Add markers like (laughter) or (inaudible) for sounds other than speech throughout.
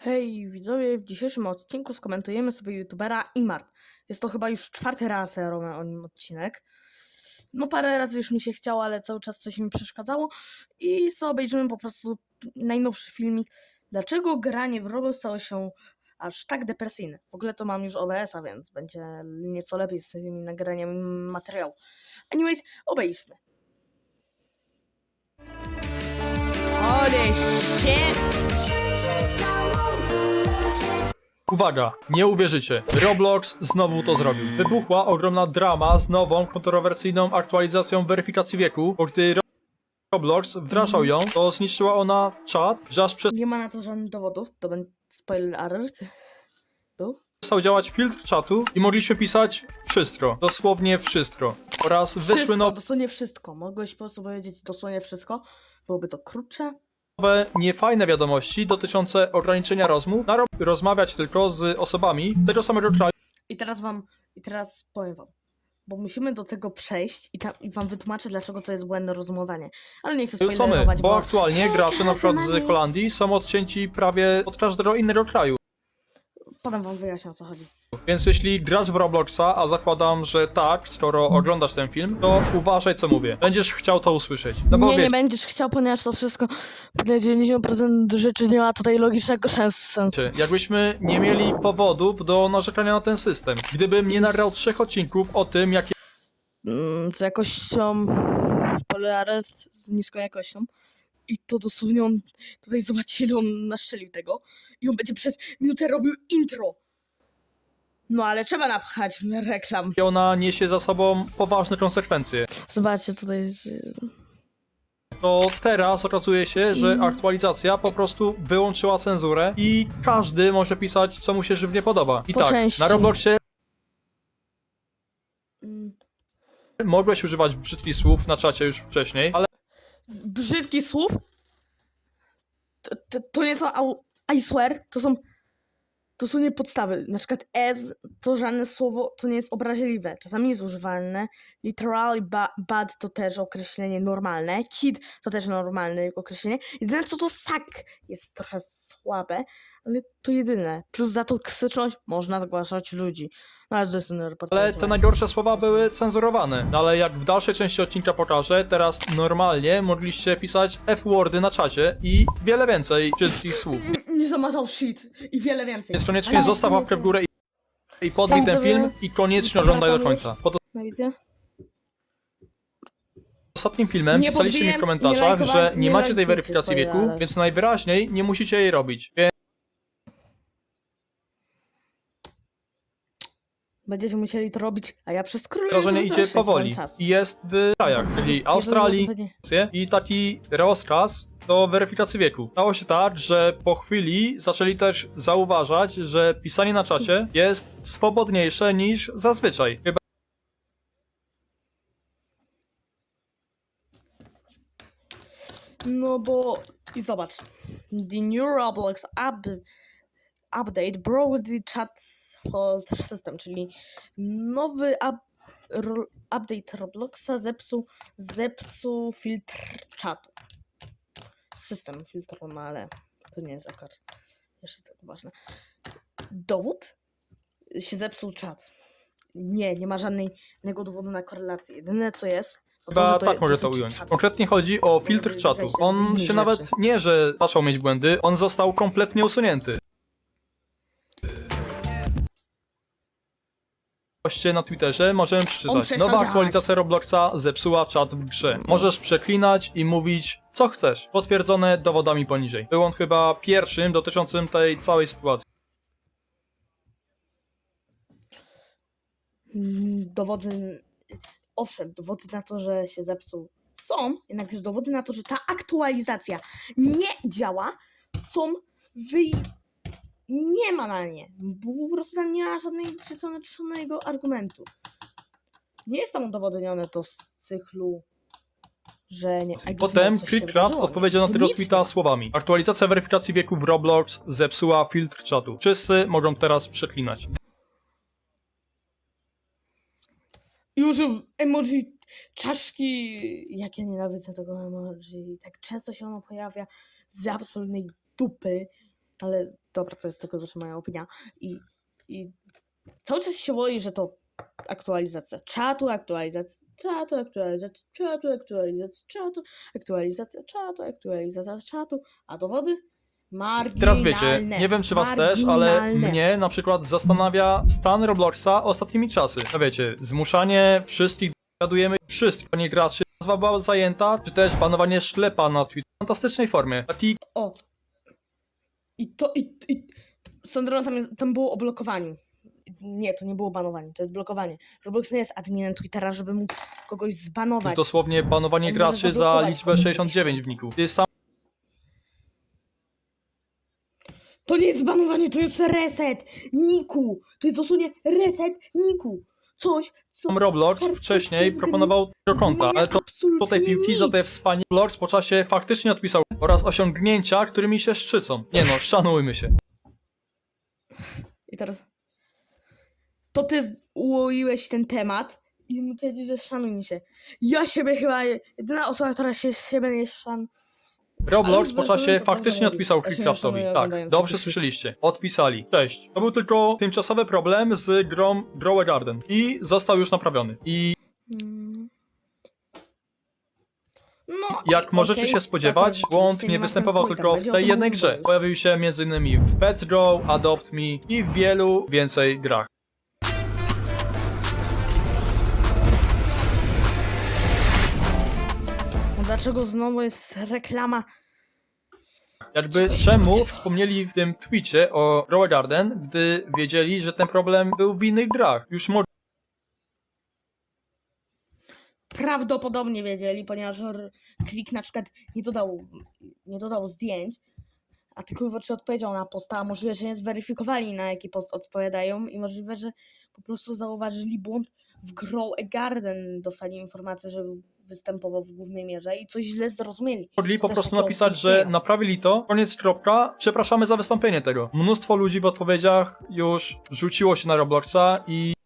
Hej widzowie, w dzisiejszym odcinku skomentujemy sobie youtubera Imar. Jest to chyba już czwarty raz ja robię o nim odcinek. No parę razy już mi się chciało, ale cały czas coś mi przeszkadzało i sobie obejrzymy po prostu najnowszy filmik. Dlaczego granie w Roblox stało się aż tak depresyjne? W ogóle to mam już OBS-a, więc będzie nieco lepiej z tymi nagraniami materiału. Anyways, obejrzmy. Holy shit! Uwaga, nie uwierzycie. Roblox znowu to zrobił. Wybuchła ogromna drama z nową, kontrowersyjną aktualizacją weryfikacji wieku, bo gdy Ro- Roblox wdrażał ją, to zniszczyła ona czat, że aż Nie ma na to żadnych dowodów, to będzie spoiler alert. Był? przestał działać filtr czatu i mogliśmy pisać wszystko, dosłownie wszystko. Oraz wyszły Wszystko, nowe, dosłownie wszystko. Mogłeś po prostu powiedzieć dosłownie wszystko. Byłoby to krótsze. Niefajne wiadomości dotyczące ograniczenia rozmów, na ro- rozmawiać tylko z osobami tego samego kraju, I teraz wam, i teraz powiem wam. Bo musimy do tego przejść i, tam, i wam wytłumaczę, dlaczego to jest błędne rozumowanie. Ale nie chcę co my, spoilerować, bo aktualnie gracze na przykład z Holandii są odcięci prawie od każdego innego kraju. Potem wam wyjaśnię o co chodzi. Więc jeśli grasz w Robloxa, a zakładam, że tak, skoro oglądasz ten film, to uważaj co mówię. Będziesz chciał to usłyszeć. No bo nie, nie wiecie, będziesz chciał, ponieważ to wszystko, na 90% rzeczy nie ma tutaj logicznego sensu. jakbyśmy nie mieli powodów do narzekania na ten system. Gdybym nie nagrał trzech odcinków o tym, jakie mm, z jakością spoiler z niską jakością i to dosłownie on tutaj zobaczcie ile on naszczelił tego. I on będzie przez minutę robił intro. No ale trzeba napchać reklam. Ona niesie za sobą poważne konsekwencje, zobaczcie tutaj jest to teraz okazuje się, że aktualizacja po prostu wyłączyła cenzurę i każdy może pisać, co mu się żywnie podoba. I Po tak, części. na Robloxie mm, mogłeś używać brzydkich słów na czacie już wcześniej, ale brzydkich słów to, to, to nie są I swear to są to są nie podstawy. Na przykład as to żadne słowo to nie jest obraźliwe. Czasami jest używalne. Literally ba bad to też określenie normalne. Kid to też normalne określenie. Jedyne co to suck jest trochę słabe, ale to jedyne. Plus za toksyczność można zgłaszać ludzi. No ale to jest ten. Ale te najgorsze słowa były cenzurowane. No ale jak w dalszej części odcinka pokażę, teraz normalnie mogliście pisać F-wordy na czacie i wiele więcej brzydkich słów. Nie zamazał shit i wiele więcej. Więc koniecznie Ale zostaw łapkę w górę i, i podbij ten Widzowie, film i koniecznie oglądaj do wracamy końca. Pod Na wizję? ostatnim filmem Nie pisaliście mi w komentarzach, że nie nie macie tej lajkujcie weryfikacji wieku, ale- więc najwyraźniej nie musicie jej robić. Więc Będziecie musieli to robić, a ja przeskróluję, wrażenie żeby idzie powoli. czas. I jest w krajach, czyli Australii, i taki rozkaz do weryfikacji wieku. Stało się tak, że po chwili zaczęli też zauważać, że pisanie na czacie jest swobodniejsze niż zazwyczaj. Chyba No bo i zobacz. The new Roblox up, update broke the chat filter system, czyli nowy up, ro, update Robloxa zepsuł, zepsuł filtr czatu. System filtru, no ale to nie jest akurat jeszcze tak ważne. Dowód? Się zepsuł czat. Nie, nie ma żadnego dowodu na korelację. Jedyne co jest, Chyba to tak mogę to ująć. czatu. Konkretnie chodzi o filtr czatu. On się nawet nie, że zaczął mieć błędy, on został kompletnie usunięty. Na Twitterze możemy przeczytać. przestał Nowa działać. aktualizacja Robloxa zepsuła czat w grze. Możesz przeklinać i mówić co chcesz. Potwierdzone dowodami poniżej. Był on chyba pierwszym dotyczącym tej całej sytuacji. Mm, dowody, owszem, dowody na to, że się zepsuł są, jednakże dowody na to, że ta aktualizacja nie działa, są wy... nie ma na nie, bo po prostu tam nie ma żadnej przestrzennego argumentu. Nie jest tam udowodnione to z cyklu, że nie... I Potem nie? odpowiedział na tego tweeta słowami. Aktualizacja weryfikacji wieku w Roblox zepsuła filtr czatu. Wszyscy mogą teraz przeklinać. Użył emoji czaszki. Jak ja nienawidzę tego emoji. Tak często się ono pojawia z absolutnej dupy. Ale dobra, to jest tylko moja opinia. I, I cały czas się boi, że to aktualizacja czatu, aktualizacja czatu, aktualizacja czatu, aktualizacja czatu, aktualizacja czatu, aktualizacja czatu, a dowody? Marginalne. Teraz wiecie, nie wiem czy was też, ale mnie na przykład zastanawia stan Robloxa ostatnimi czasy. No wiecie, zmuszanie wszystkich, dowiadujemy wszystkich, nie graczy, nazwa była zajęta, czy też banowanie szlepa na Twitter w fantastycznej formie. Taki O. I to, i, i Sandro, tam, jest, tam było o blokowaniu. Nie, to nie było banowanie, to jest blokowanie. Roblox nie jest adminem Twittera, żeby móc kogoś zbanować. dosłownie banowanie On może graczy za zablokować liczbę kogoś. 69 wników. Ty sam To nie jest banowanie, to jest reset Niku. To jest dosłownie reset Niku. Coś, co Roblox wcześniej proponował konta, ale to tej piłki za te wspaniałe Roblox po czasie faktycznie odpisał oraz osiągnięcia, którymi się szczycą. Nie no, szanujmy się. I teraz. To ty z- ułoiłeś ten temat i mu powiedzieć, że szanuj się. Ja siebie chyba. Jedyna osoba, która się siebie nie szan. Roblox po czasie faktycznie odpisał szanuję, Tak, dobrze słyszeliście. Odpisali. Cześć. To był tylko tymczasowy problem z grą Grow a Garden. I został już naprawiony. I Mm. No, jak możecie się spodziewać, tak, błąd nie występował i tak tylko w tej jednej grze. Pojawił się m.in. w Pets Grow, Adopt Me i w wielu więcej grach. Dlaczego znowu jest reklama? Jakby czemu wspomnieli w tym tweetie o a Garden, gdy wiedzieli, że ten problem był w innych grach. Już mo- Prawdopodobnie wiedzieli, ponieważ r- klik na przykład nie dodał, nie dodał zdjęć, a tylko wyłącznie odpowiedział na posta, a możliwe, że nie zweryfikowali na jaki post odpowiadają? I możliwe, że po prostu zauważyli błąd w Grow a Garden, dostali informację, że występował w głównej mierze i coś źle zrozumieli. mogli po prostu napisać, że naprawili to, koniec kropka, przepraszamy za wystąpienie tego. Mnóstwo ludzi w odpowiedziach już rzuciło się na Robloxa i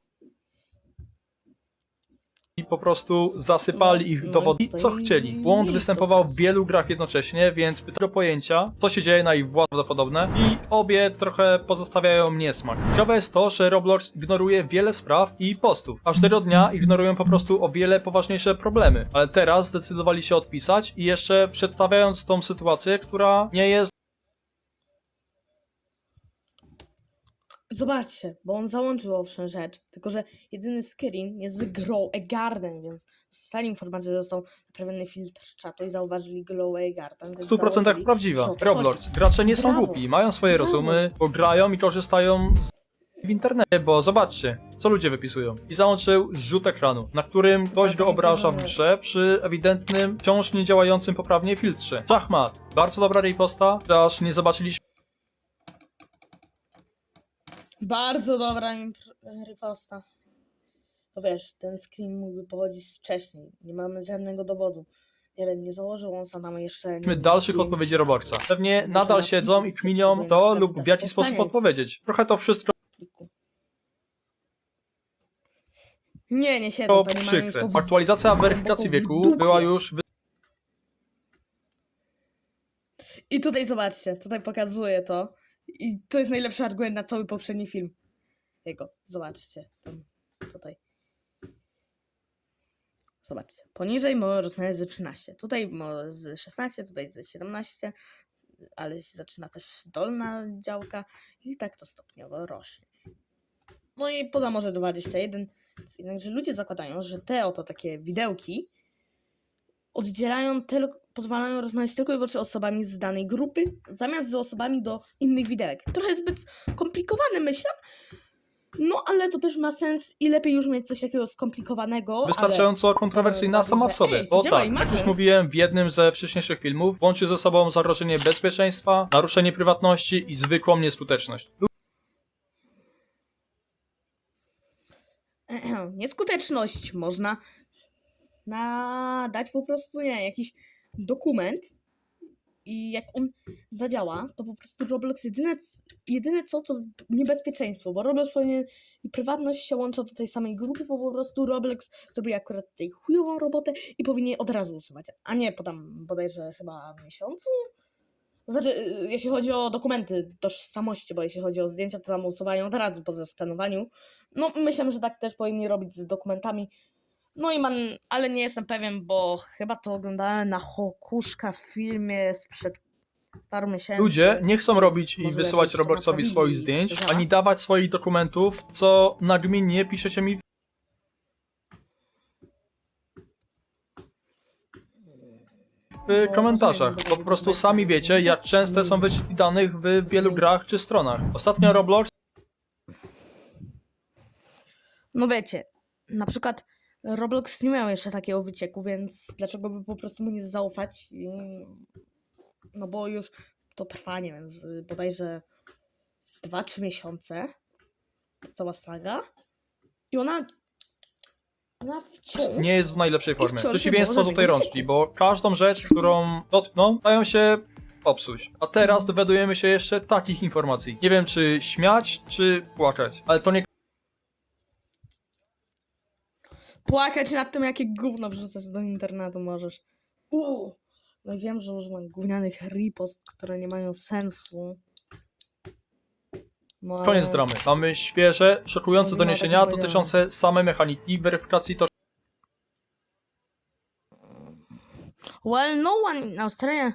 po prostu zasypali No, ich no i dowody, tutaj co chcieli. Błąd występował w wielu grach jednocześnie, więc pytanie do pojęcia, co się dzieje na ich władze prawdopodobne i obie trochę pozostawiają niesmak. Ciekawe jest to, że Roblox ignoruje wiele spraw i postów. Każdego dnia ignorują po prostu o wiele poważniejsze problemy, ale teraz zdecydowali się odpisać i jeszcze przedstawiając tą sytuację, która nie jest Zobaczcie, bo on załączył owszem rzecz, tylko że jedyny screen jest z Grow a Garden, więc dostali informację, został naprawiony filtr czatu i zauważyli Grow a Garden. w więc 100% założyli, prawdziwa. to Roblox. Gracze nie są Brawo. głupi, mają swoje Brawo. rozumy, bo grają i korzystają z w internecie, bo zobaczcie, co ludzie wypisują. I załączył rzut ekranu, na którym ktoś go obraża w grze przy ewidentnym, wciąż nie działającym poprawnie filtrze. Szachmat. Bardzo dobra riposta, aż nie zobaczyliśmy Bardzo dobra riposta. To wiesz, ten screen mógłby pochodzić wcześniej. Nie mamy żadnego dowodu. Nie wiem, nie założył on sam jeszcze. nie- dalszych zdjęć. odpowiedzi Robloxa. Pewnie nadal siedzą i kminią to lub w jaki sposób odpowiedzieć. Trochę to wszystko. Nie, nie siedzą, panie mają już przykre. to w... Aktualizacja weryfikacji wieku była już I tutaj zobaczcie, tutaj pokazuje to. I to jest najlepszy argument na cały poprzedni film. Jego, zobaczcie. Tam, tutaj. Zobaczcie. Poniżej można z 13. Tutaj z 16, tutaj z 17, ale zaczyna też dolna działka i tak to stopniowo rośnie. No i poza może 21, jednakże ludzie zakładają, że te oto takie widełki oddzielają tylko, pozwalają rozmawiać tylko i wyłącznie osobami z danej grupy, zamiast z osobami do innych widełek. Trochę zbyt skomplikowane, myślę. No, ale to też ma sens i lepiej już mieć coś takiego skomplikowanego. ale- wystarczająco kontrowersyjna ale sama w sobie. ej, działa tak, jak już mówiłem w jednym ze wcześniejszych filmów, łączy ze sobą zagrożenie bezpieczeństwa, naruszenie prywatności i zwykłą nieskuteczność. (clears throat) Nieskuteczność można nadać po prostu, nie, jakiś dokument i jak on zadziała, to po prostu Roblox jedyne, jedyne co, to niebezpieczeństwo, bo Roblox powinien i prywatność się łączą do tej samej grupy, bo po prostu Roblox zrobi akurat tutaj chujową robotę i powinien od razu usuwać, a nie po tam bodajże chyba miesiącu Znaczy, y, jeśli chodzi o dokumenty tożsamości, bo jeśli chodzi o zdjęcia, to tam usuwają od razu po zeskanowaniu. No, myślę, że tak też powinni robić z dokumentami. No i man, ale nie jestem pewien, bo chyba to oglądałem na Hokuszka w filmie sprzed paru miesięcy. Ludzie nie chcą robić i Może wysyłać to Robloxowi naprawili swoich zdjęć, ani dawać swoich dokumentów, co nagminnie piszecie mi w No, komentarzach. rozumiem, Po prostu sami wiecie, jak częste są wycinki danych w wielu grach czy stronach. Ostatnio Roblox No wiecie, na przykład Roblox nie miał jeszcze takiego wycieku, więc dlaczego by po prostu mu nie zaufać? No bo już to trwa, nie wiem, z, bodajże z 2-3 miesiące, cała saga. I ona, ona wciąż... nie jest w najlepszej formie. Przeciwieństwo złotej żadnych rączki, bo każdą rzecz, którą dotkną, dają się popsuć. A teraz dowiadujemy się jeszcze takich informacji. Nie wiem, czy śmiać, czy płakać, ale to nie Płakać nad tym, jakie gówno wrzucać do internetu możesz. Uuu, no wiem, że używam gównianych ripost, które nie mają sensu. No, ale- Koniec dramy. Mamy świeże, szokujące nie ma doniesienia takiego dotyczące samej mechaniki weryfikacji Well, no one in Australia.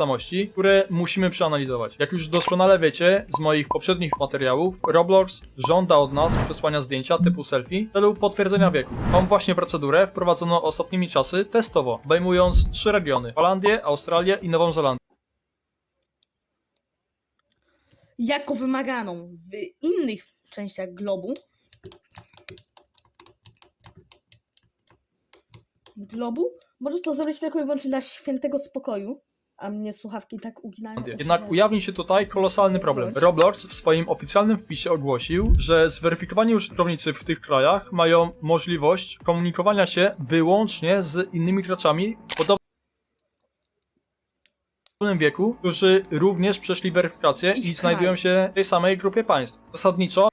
Tożsamości, które musimy przeanalizować. Jak już doskonale wiecie z moich poprzednich materiałów, Roblox żąda od nas przesłania zdjęcia typu selfie w celu potwierdzenia wieku. Tą właśnie procedurę wprowadzono ostatnimi czasy testowo, obejmując trzy regiony: Holandię, Australię i Nową Zelandię. jako wymaganą w innych częściach globu. Globu? Możesz to zrobić tylko i wyłącznie dla świętego spokoju, a mnie słuchawki tak uginają. Jednak ujawnił się tutaj kolosalny problem. Roblox w swoim oficjalnym wpisie ogłosił, że zweryfikowani użytkownicy w tych krajach mają możliwość komunikowania się wyłącznie z innymi graczami podobnym wieku, którzy również przeszli weryfikację i kraj. znajdują się w tej samej grupie państw. Zasadniczo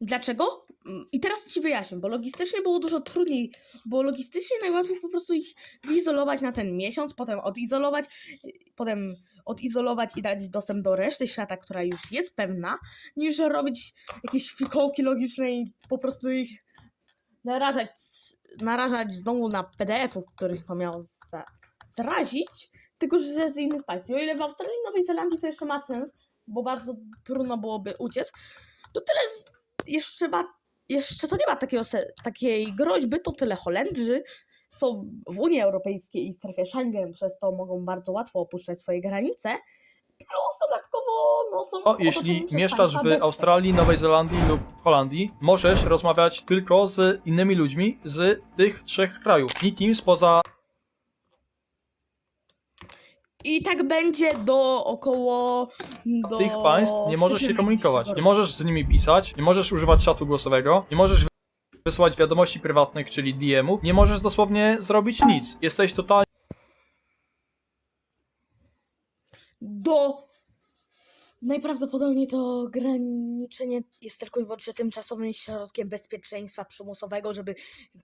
Dlaczego? Mm, I teraz ci wyjaśnię, bo logistycznie było dużo trudniej, bo logistycznie najłatwiej po prostu ich wyizolować na ten miesiąc, potem odizolować, y, potem odizolować i dać dostęp do reszty świata, która już jest pewna, niż robić jakieś fikołki logiczne i po prostu ich narażać, narażać znowu na PDF-ów, których to miało za, zrazić, tylko że z innych państw. I o ile w Australii i Nowej Zelandii to jeszcze ma sens, bo bardzo trudno byłoby uciec, to tyle z, jeszcze ma, jeszcze to nie ma takiego, takiej groźby, to tyle Holendrzy są w Unii Europejskiej i strefie Schengen, przez to mogą bardzo łatwo opuszczać swoje granice. Plus dodatkowo no, są O, jeśli mieszkasz w bez- Australii, Nowej Zelandii lub Holandii, możesz rozmawiać tylko z innymi ludźmi z tych trzech krajów. Nikim spoza I tak będzie do około... Do tych państw nie możesz się stycznia komunikować. Nie możesz z nimi pisać, nie możesz używać czatu głosowego, nie możesz wysyłać wiadomości prywatnych, czyli DM-ów, nie możesz dosłownie zrobić nic. Jesteś totalnie do. Najprawdopodobniej to ograniczenie jest tylko i wyłącznie tymczasowym środkiem bezpieczeństwa przymusowego, żeby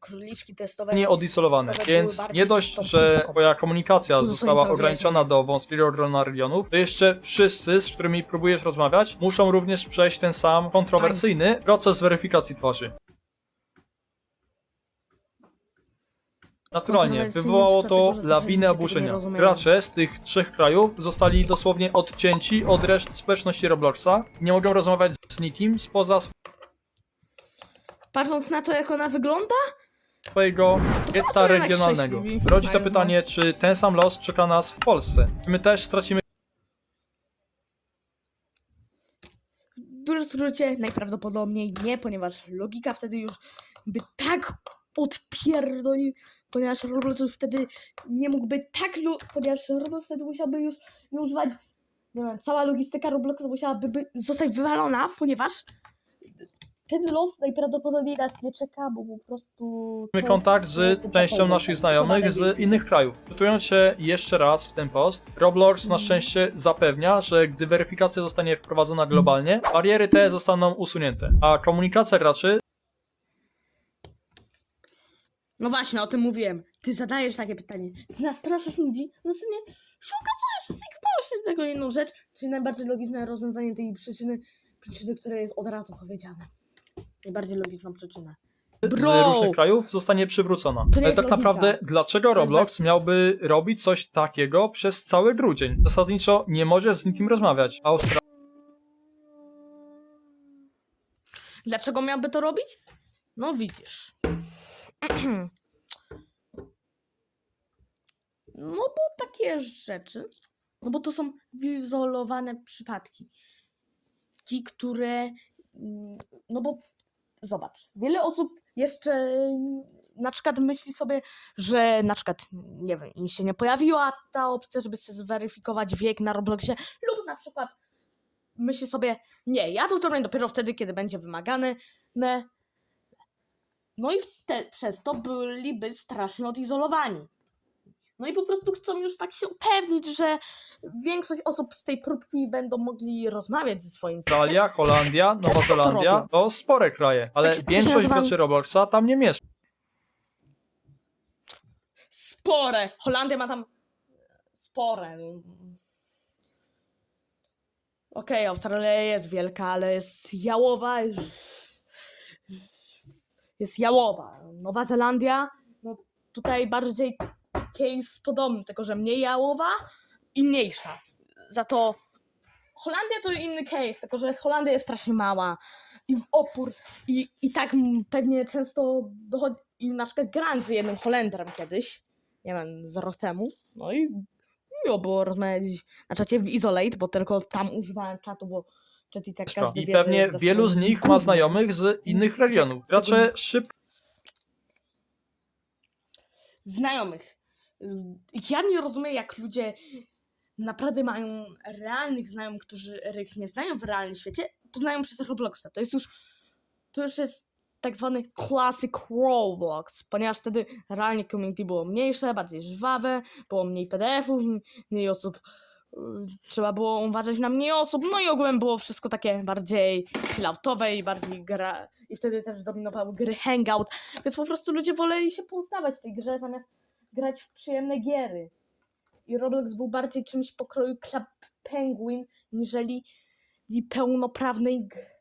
króliczki testowe. nieodizolowane, testowe były więc bardziej nie dość, przystępne że do twoja komunikacja Tu została ograniczona do grona regionów, to jeszcze wszyscy, z którymi próbujesz rozmawiać, muszą również przejść ten sam kontrowersyjny proces weryfikacji twarzy. Naturalnie, wywołało to że lawinę ludzie tego nie oburzenia. rozumieją. Gracze z tych trzech krajów zostali dosłownie odcięci od reszty społeczności Robloxa. Nie mogą rozmawiać z nikim spoza Patrząc na to, jak ona wygląda, swojego getta jednak regionalnego. szczęśliwi. Rodzi to Mają pytanie, czy ten sam los czeka nas w Polsce? Czy my też stracimy w dużym skrócie najprawdopodobniej nie, ponieważ logika wtedy już by tak odpierdolił, ponieważ Roblox już wtedy nie mógłby tak, lu- ponieważ Roblox wtedy musiałby już nie używać, nie wiem, cała logistyka Robloxa musiałaby by zostać wywalona, ponieważ ten los najprawdopodobniej nas nie czeka, bo po prostu... jest kontakt z częścią naszych znajomych z innych krajów. Cytując się jeszcze raz w ten post, Roblox na Mhm. szczęście zapewnia, że gdy weryfikacja zostanie wprowadzona globalnie, bariery te zostaną usunięte, a komunikacja graczy No właśnie, o tym mówiłem. Ty zadajesz takie pytanie. Ty nastraszasz ludzi, no sumie się okazuje, że zignorujesz z tego jedną rzecz, czyli najbardziej logiczne rozwiązanie tej przyczyny, przyczyny, która jest od razu powiedziane. Najbardziej logiczną przyczynę. z Bro! różnych krajów zostanie przywrócona. To nie Ale tak logika. naprawdę, dlaczego Roblox bez- miałby robić coś takiego przez cały grudzień? Zasadniczo nie możesz z nikim rozmawiać. Australia Dlaczego miałby to robić? No widzisz. (clears throat) No bo takie rzeczy, no bo to są wyizolowane przypadki. Ci, które, mm, no bo zobacz, wiele osób jeszcze mm, na przykład myśli sobie, że na przykład, nie wiem, im się nie pojawiła ta opcja, żeby sobie zweryfikować wiek na Robloxie lub na przykład myśli sobie, nie, ja to zrobię dopiero wtedy, kiedy będzie wymagane. Ne. No i te, przez to byliby strasznie odizolowani. No i po prostu chcą już tak się upewnić, że większość osób z tej próbki będą mogli rozmawiać ze swoim Holandia, Nowa to Zelandia robią? to spore kraje, ale Tak się- to się większość nazywa- graczy Robloxa tam nie mieszka. Spore. Holandia ma tam spore. Okej, Australia jest wielka, ale jest jałowa. Jest jałowa. Nowa Zelandia, no tutaj bardziej case podobny, tylko że mniej jałowa i mniejsza. Za to Holandia to inny case, tylko że Holandia jest strasznie mała i w opór i, i tak pewnie często dochodzi i na przykład grałem z jednym Holendrem kiedyś, nie wiem, z rok temu, no i miło było rozmawiać na czacie w Isolate, bo tylko tam używałem czatu, bo czat i tak każdy I wie, że pewnie jest za wielu z nich ma znajomych z innych Tego- regionów. Gracze szybko znajomych. Ja nie rozumiem, jak ludzie naprawdę mają realnych znajomych, których nie znają w realnym świecie, poznają przez Robloxa. To jest już, to już jest tak zwany classic Roblox, ponieważ wtedy realnie community było mniejsze, bardziej żwawe, było mniej PDF-ów, mniej osób, trzeba było uważać na mniej osób, no i ogółem było wszystko takie bardziej chilloutowe i bardziej gra, i wtedy też dominowały gry Hangout, więc po prostu ludzie woleli się poznawać w tej grze zamiast grać w przyjemne giery. I Roblox był bardziej czymś pokroju Club Penguin, niżeli pełnoprawnej gry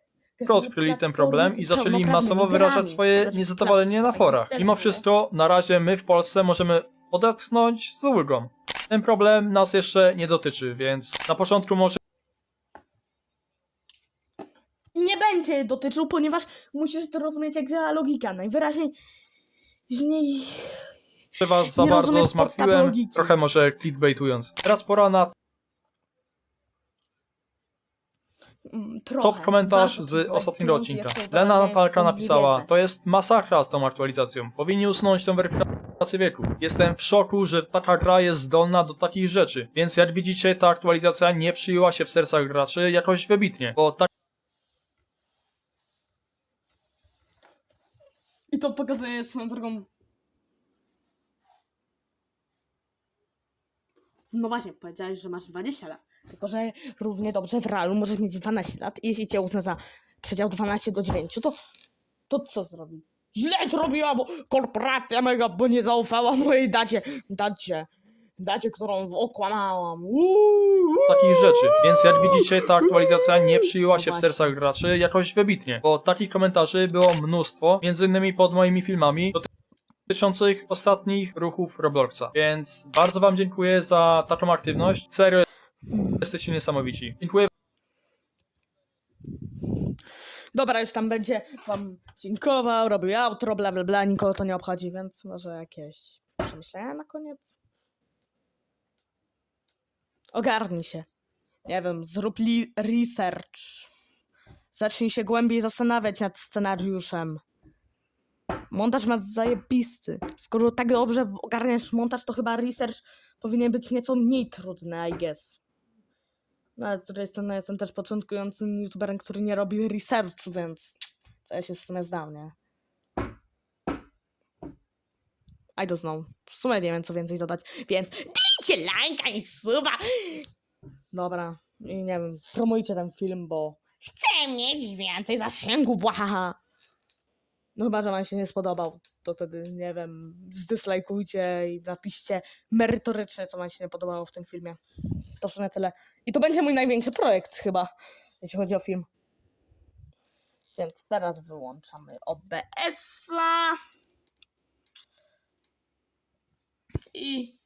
odkryli ten problem i zaczęli masowo wyrażać swoje niezadowolenie na tak, forach. też Mimo było. wszystko, na razie my w Polsce możemy odetchnąć z ulgą. Ten problem nas jeszcze nie dotyczy, więc na początku może I nie będzie dotyczył, ponieważ musisz zrozumieć, jak działa logika. Najwyraźniej z niej was za Nie bardzo rozumiesz podstaw zmartwiłem, logiki. trochę może clickbaitując. Teraz pora na mm, trochę. top komentarz z ostatniego odcinka. Lena Natalka napisała, wiedzę. to jest masakra z tą aktualizacją. Powinni usunąć tą weryfikację wieku. Jestem w szoku, że taka gra jest zdolna do takich rzeczy. Więc jak widzicie, ta aktualizacja nie przyjęła się w sercach graczy jakoś wybitnie. Bo tak I to pokazuje swoją drogą. No właśnie, powiedziałeś, że masz 20 lat. Tylko, że równie dobrze w realu możesz mieć 12 lat i jeśli cię uzna za przedział 12 do 9, to, to co zrobi? Źle zrobiła, bo korporacja mega, bo nie zaufała mojej dacie. Dacie. Dacie, którą okłamałam. Uuu, takich rzeczy. Więc jak widzicie, ta aktualizacja nie przyjęła się w sercach graczy jakoś wybitnie. Bo takich komentarzy było mnóstwo, między innymi pod moimi filmami dotyczących ostatnich ruchów Robloxa. Więc bardzo wam dziękuję za taką aktywność. Serio, jesteście niesamowici. Dziękuję Dobra, już tam będzie wam dziękował, robił outro, bla bla bla, nikogo to nie obchodzi, więc może jakieś przemyślenia na koniec? Ogarnij się. Nie wiem, zrób research. Zacznij się głębiej zastanawiać nad scenariuszem. Montaż ma zajebisty. Skoro tak dobrze ogarniasz montaż, to chyba research powinien być nieco mniej trudny, I guess. No ale z drugiej strony jestem też początkującym youtuberem, który nie robi researchu, więc co ja się w sumie znam, nie? I don't know. W sumie nie wiem, co więcej dodać, więc bijcie lajka i suba! Dobra, i nie wiem, promujcie ten film, bo chcę mieć więcej zasięgu, błahaha! No chyba, że wam się nie spodobał, to wtedy, nie wiem, zdyslajkujcie i napiszcie merytorycznie, co wam się nie podobało w tym filmie. To w sumie tyle. I to będzie mój największy projekt chyba, jeśli chodzi o film. Więc teraz wyłączamy OBS-a. I